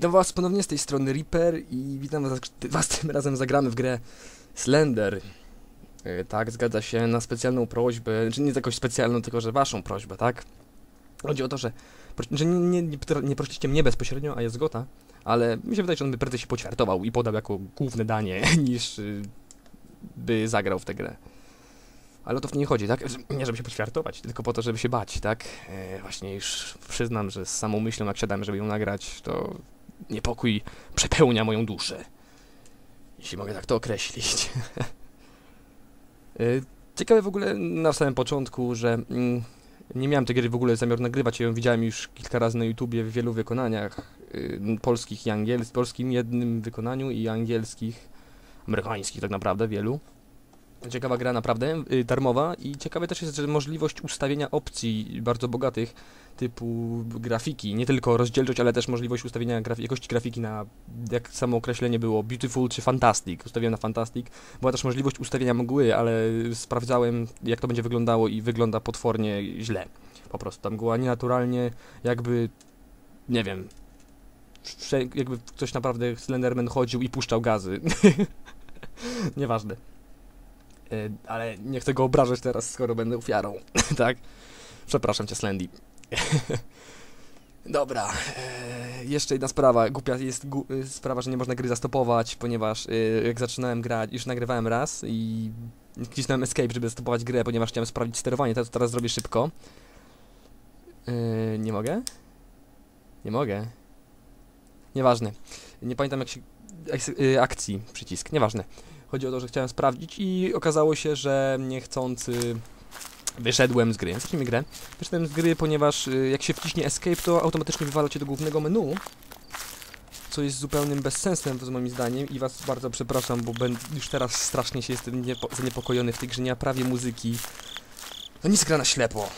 Witam was ponownie z tej strony Reaper i witam was, was tym razem zagramy w grę Slender. E, tak, zgadza się, na specjalną prośbę, czy nie jakoś specjalną, tylko że waszą prośbę, tak? Chodzi o to, że, że nie, nie, nie, prosiliście mnie bezpośrednio, a jest Gota, ale mi się wydaje, że on by prędzej się poćwiartował i podał jako główne danie, niż y, by zagrał w tę grę. Ale o to w nie chodzi, tak? Nie żeby się poćwiartować, tylko po to, żeby się bać, tak? E, właśnie już przyznam, że z samą myślą, jak siadamy, żeby ją nagrać, to niepokój przepełnia moją duszę. Jeśli mogę tak to określić. E, ciekawe w ogóle na samym początku, że mm, nie miałem tej gry w ogóle zamiaru nagrywać, ja ją widziałem już kilka razy na YouTubie w wielu wykonaniach y, polskich i angielskich, polskim jednym wykonaniu i angielskich, amerykańskich tak naprawdę wielu. Ciekawa gra naprawdę, y, darmowa i ciekawe też jest, że możliwość ustawienia opcji bardzo bogatych typu grafiki, nie tylko rozdzielczość, ale też możliwość ustawienia graf jakości grafiki na, jak samo określenie było, beautiful czy fantastic. Ustawiłem na fantastic. Była też możliwość ustawienia mgły, ale sprawdzałem jak to będzie wyglądało i wygląda potwornie źle. Po prostu ta mgła nienaturalnie jakby, nie wiem, jakby ktoś naprawdę Slenderman chodził i puszczał gazy. Nieważne. E, ale nie chcę go obrażać teraz, skoro będę ofiarą, tak? Przepraszam cię, Slendy. Dobra, e, jeszcze jedna sprawa, głupia jest gu y, sprawa, że nie można gry zastopować, ponieważ jak zaczynałem grać, już nagrywałem raz i wcisnąłem escape, żeby zastopować grę, ponieważ chciałem sprawdzić sterowanie, to teraz zrobię szybko. Nie mogę? Nie mogę. Nieważne. Nie pamiętam jak się... Y, akcji, przycisk, nieważne. Chodzi o to, że chciałem sprawdzić i okazało się, że niechcący wyszedłem z gry. Zacznijmy grę. Wyszedłem z gry, ponieważ y, jak się wciśnie escape, to automatycznie wywala cię do głównego menu. Co jest zupełnym bezsensem, z moim zdaniem i was bardzo przepraszam, bo już teraz strasznie się jestem zaniepokojony w tej grze, nie ma prawie muzyki. To nic gra na ślepo,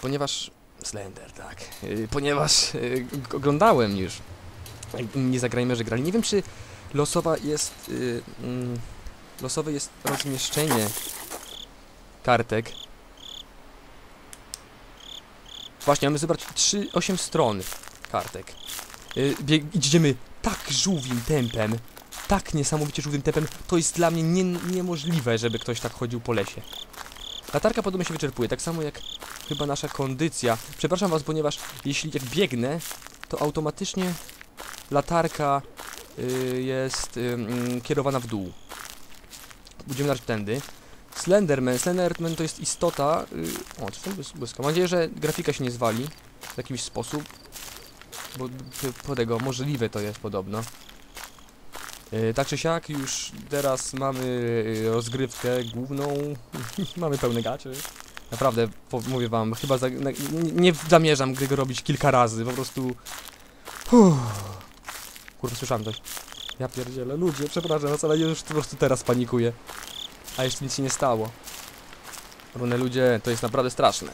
ponieważ... Slender, tak. Yy, ponieważ yy, oglądałem już. Nie zagrajmy, że grali. Nie wiem, czy losowa jest... Yy, losowe jest rozmieszczenie kartek. Właśnie, mamy zebrać 3, 8 stron kartek. Yy, idziemy tak żółwim tempem, tak niesamowicie żółwim tempem, to jest dla mnie nie, niemożliwe, żeby ktoś tak chodził po lesie. Latarka podobno się wyczerpuje, tak samo jak chyba nasza kondycja. Przepraszam was, ponieważ jeśli jak biegnę, to automatycznie latarka yy, jest yy, kierowana w dół. Będziemy dać tędy. Slenderman. Slenderman to jest istota... Yy, o, co tam błyska. Mam nadzieję, że grafika się nie zwali w jakiś sposób. Bo po tego możliwe to jest podobno. Yy, tak czy siak, już teraz mamy yy, rozgrywkę główną. mamy pełne gacie. Naprawdę, mówię wam, chyba za, na, nie, nie zamierzam tego robić kilka razy, po prostu... Uff. Kurwa, słyszałem coś. Ja pierdzielę, ludzie, przepraszam was, ale już po prostu teraz panikuję. A jeszcze nic się nie stało. Rune ludzie, to jest naprawdę straszne.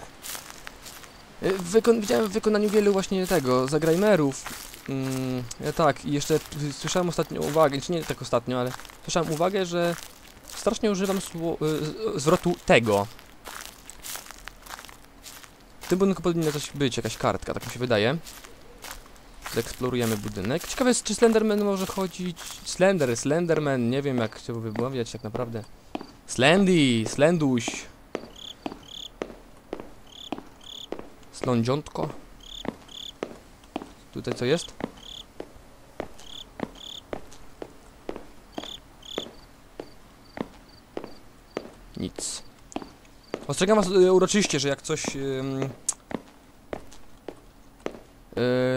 Y, wykon widziałem w wykonaniu wielu właśnie tego, zagrajmerów. Mm, tak, i jeszcze słyszałem ostatnio uwagę, czy nie tak ostatnio, ale słyszałem uwagę, że strasznie używam y, zwrotu tego. W tym budynku powinna coś być, jakaś kartka, tak mi się wydaje. Zeksplorujemy budynek. Ciekawe jest, czy Slenderman może chodzić... Slender, Slenderman, nie wiem jak się wymawiać tak naprawdę. Slendy, Slenduś. Slądziątko. Tutaj co jest? Nic. Ostrzegam was e, uroczyście, że jak coś... Yy,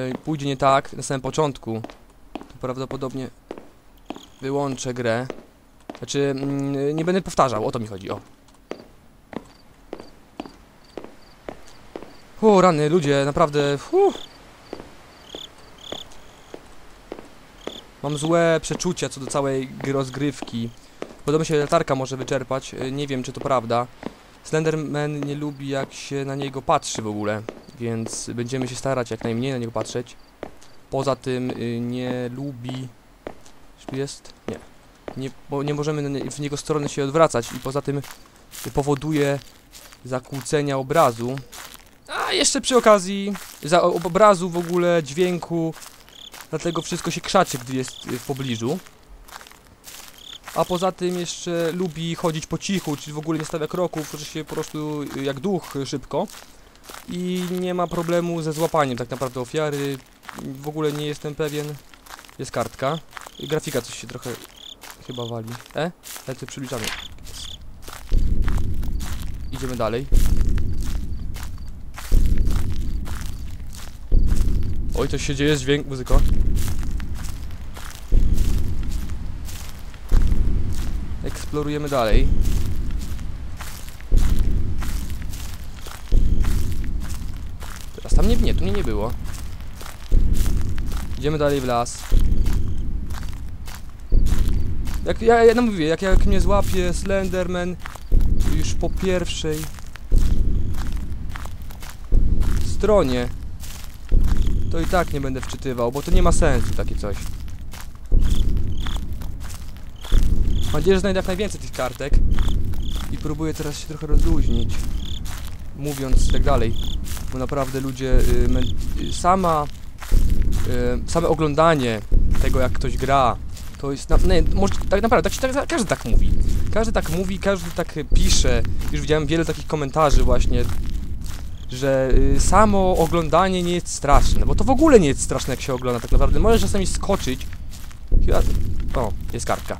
yy, pójdzie nie tak na samym początku, to prawdopodobnie wyłączę grę. Znaczy, mm, nie będę powtarzał, o to mi chodzi, o. O, rany, ludzie, naprawdę, uff. Mam złe przeczucia co do całej rozgrywki. Podobno się latarka może wyczerpać, y, nie wiem czy to prawda. Slenderman nie lubi jak się na niego patrzy w ogóle, więc będziemy się starać jak najmniej na niego patrzeć. Poza tym y, nie lubi... Czy jest? Nie nie, nie możemy w niego stronę się odwracać i poza tym powoduje zakłócenia obrazu. A jeszcze przy okazji za obrazu w ogóle, dźwięku dlatego wszystko się krzaczy, gdy jest y, w pobliżu. A poza tym jeszcze lubi chodzić po cichu, czyli w ogóle nie stawia kroków, że się po prostu y, jak duch szybko. I nie ma problemu ze złapaniem tak naprawdę ofiary. W ogóle nie jestem pewien. Jest kartka. Grafika coś się trochę chyba wali. E? To przybliżamy. Idziemy dalej. Oj, coś się dzieje, dźwięk, muzyko. Eksplorujemy dalej. Tam nie, nie, tu mnie nie było. Idziemy dalej w las. Jak ja, ja no mówię, jak, jak mnie złapie Slenderman już po pierwszej stronie, to i tak nie będę wczytywał, bo to nie ma sensu takie coś. Mam nadzieję, że znajdę jak najwięcej tych kartek i próbuję teraz się trochę rozluźnić, mówiąc i tak dalej, bo naprawdę ludzie, y, y, sama, y, same oglądanie tego jak ktoś gra, to jest, na, nie, może, tak naprawdę, tak, tak, każdy tak mówi, każdy tak mówi, każdy tak y, pisze, już widziałem wiele takich komentarzy właśnie, że y, samo oglądanie nie jest straszne, bo to w ogóle nie jest straszne jak się ogląda tak naprawdę, możesz czasami skoczyć, chyba, o, jest kartka,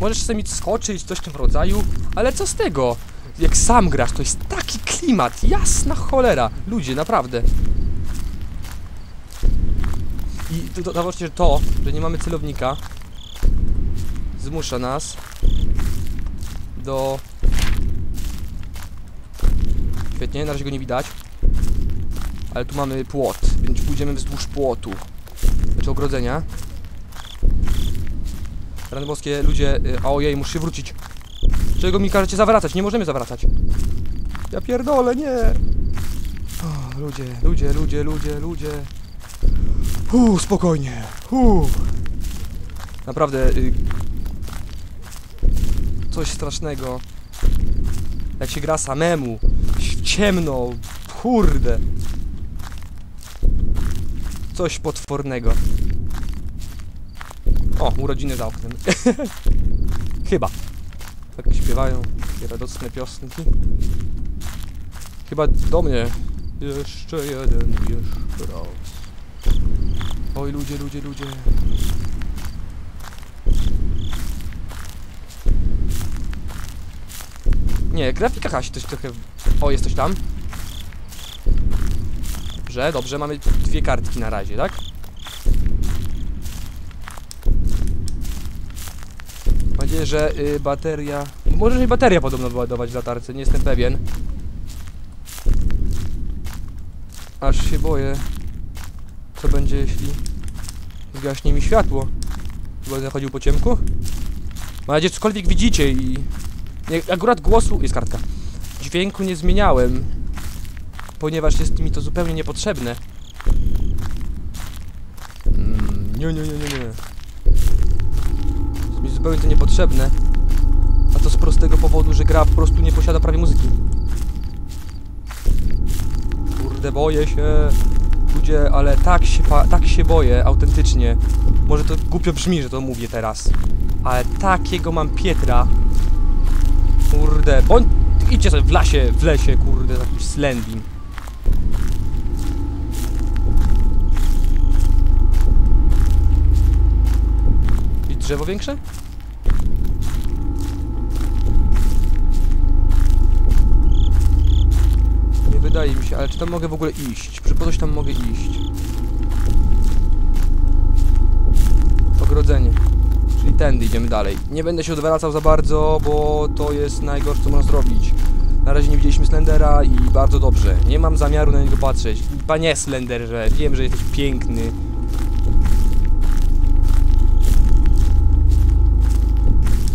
możesz czasami skoczyć, coś w tym rodzaju, ale co z tego? Jak sam grasz, to jest taki klimat, jasna cholera. Ludzie, naprawdę. I to, to, to, że nie mamy celownika, zmusza nas do... Świetnie, na razie go nie widać. Ale tu mamy płot, więc pójdziemy wzdłuż płotu. Znaczy ogrodzenia. Rany boskie, ludzie, y, ojej, muszę się wrócić. Czego mi każecie zawracać? Nie możemy zawracać. Ja pierdolę, nie. O, ludzie, ludzie, ludzie, ludzie, ludzie. Uuu, spokojnie. Uuu. Naprawdę, y, coś strasznego. Jak się gra samemu, ciemno, kurde. Coś potwornego. O, urodziny za oknem. Chyba. Tak śpiewają takie radosne piosenki. Chyba do mnie. Jeszcze jeden, jeszcze raz. Oj, ludzie, ludzie, ludzie. Nie, grafika Kasi też trochę... O, jest coś tam. Dobrze, dobrze, mamy dwie kartki na razie, tak? Że y, bateria... Może mi bateria podobno była dawać w latarce, nie jestem pewien. Aż się boję. Co będzie, jeśli zgaśnie mi światło? Chyba będę chodził po ciemku? Mam nadzieję, cokolwiek widzicie i... Nie, akurat głosu... Jest kartka. Dźwięku nie zmieniałem. Ponieważ jest mi to zupełnie niepotrzebne. Mm, nie, nie, nie, nie, nie. Zupełnie to niepotrzebne. A to z prostego powodu, że gra po prostu nie posiada prawie muzyki. Kurde, boję się. Ludzie, ale tak się, tak się boję, autentycznie. Może to głupio brzmi, że to mówię teraz. Ale takiego mam Pietra. Kurde, bądź... Idźcie sobie w lasie, w lesie, kurde, z jakimś slending. Drzewo większe? Wydaje mi się, ale czy tam mogę w ogóle iść? Czy po coś tam mogę iść? Ogrodzenie. Czyli tędy idziemy dalej. Nie będę się odwracał za bardzo, bo to jest najgorsze, co można zrobić. Na razie nie widzieliśmy Slendera i bardzo dobrze. Nie mam zamiaru na niego patrzeć. Panie Slenderze, wiem, że jesteś piękny.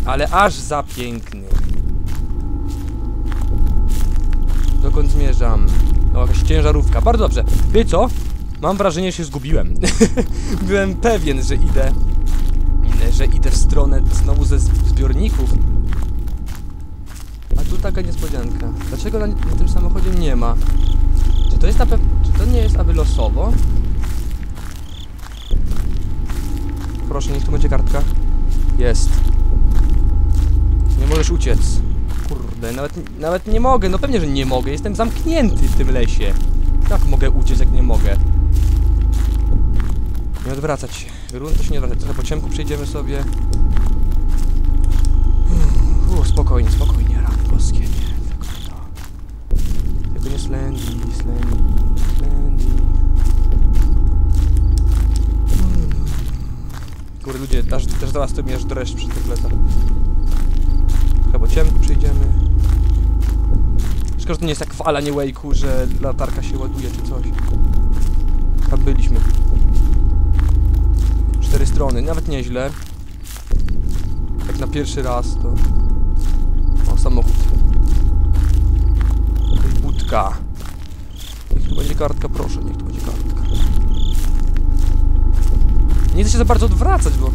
Ale aż za piękny. Dokąd zmierzam? O, jakaś ciężarówka. Bardzo dobrze. Wie co? Mam wrażenie, że się zgubiłem. Byłem pewien, że idę... że idę w stronę znowu ze zbiorników. A tu taka niespodzianka. Dlaczego na, na tym samochodzie nie ma? Czy to jest na pewno... Czy to nie jest aby losowo? Proszę, niech tu będzie kartka. Jest. Nie możesz uciec. Kurde, nawet, nawet nie mogę. No pewnie, że nie mogę. Jestem zamknięty w tym lesie. Jak mogę uciec, jak nie mogę? Nie odwracać się. Runda się nie odwracać. Trochę po ciemku przejdziemy sobie. Uff, spokojnie, spokojnie. Rany boskie, nie. Tylko to. Tylko nie Slendy, Slendy, Slendy. Kurde, ludzie, aż, też zaraz to mi aż dreszcz przy tych lecach. Trochę po ciemku przejdziemy. Szkoda, że to nie jest jak w Alanie Wake'u, że latarka się ładuje czy coś. Tam byliśmy. Cztery strony, nawet nieźle. Jak na pierwszy raz to... O, samochód. Budka. Niech tu będzie kartka, proszę, niech tu będzie kartka. Nie chcę się za bardzo odwracać, bo...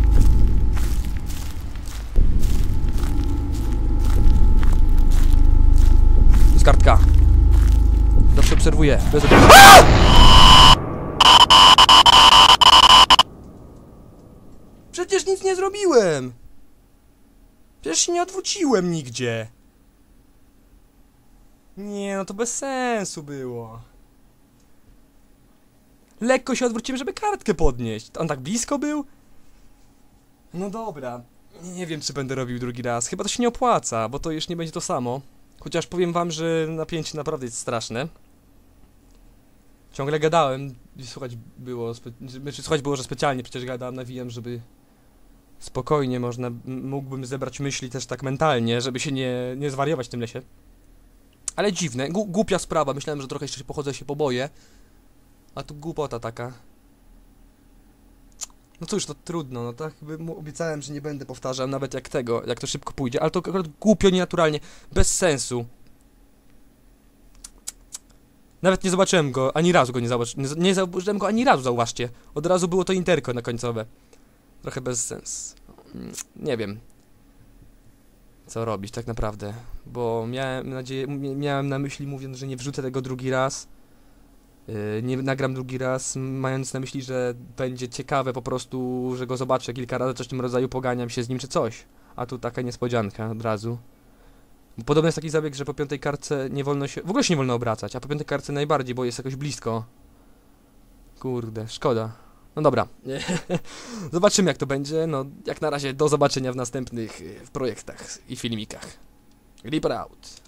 Jest kartka. Zawsze obserwuję. Bez Przecież nic nie zrobiłem! Przecież się nie odwróciłem nigdzie. Nie, no to bez sensu było. Lekko się odwróciłem, żeby kartkę podnieść. On tak blisko był? No dobra. Nie wiem, czy będę robił drugi raz. Chyba to się nie opłaca, bo to już nie będzie to samo. Chociaż powiem wam, że napięcie naprawdę jest straszne. Ciągle gadałem słuchać było, znaczy słuchać było, że specjalnie przecież gadałem, nawijam, żeby spokojnie można, mógłbym zebrać myśli też tak mentalnie, żeby się nie, nie zwariować w tym lesie. Ale dziwne, głupia sprawa, myślałem, że trochę jeszcze pochodzę, się poboję. A tu głupota taka. No cóż, to trudno, no tak jakby mu obiecałem, że nie będę powtarzał nawet jak tego, jak to szybko pójdzie, ale to akurat głupio, nienaturalnie, bez sensu. Nawet nie zobaczyłem go, ani razu go nie zobaczyłem, nie, nie zauważyłem go ani razu, zauważcie. Od razu było to interko na końcowe. Trochę bez sens. Nie wiem. Co robić tak naprawdę, bo miałem nadzieję, miałem na myśli mówiąc, że nie wrzucę tego drugi raz. Yy, nie nagram drugi raz, mając na myśli, że będzie ciekawe po prostu, że go zobaczę kilka razy, coś w tym rodzaju, poganiam się z nim czy coś. A tu taka niespodzianka od razu. Bo Podobno jest taki zabieg, że po piątej kartce nie wolno się, w ogóle się nie wolno obracać, a po piątej kartce najbardziej, bo jest jakoś blisko. Kurde, szkoda. No dobra, zobaczymy jak to będzie, no jak na razie do zobaczenia w następnych y, projektach i filmikach. Reaper out.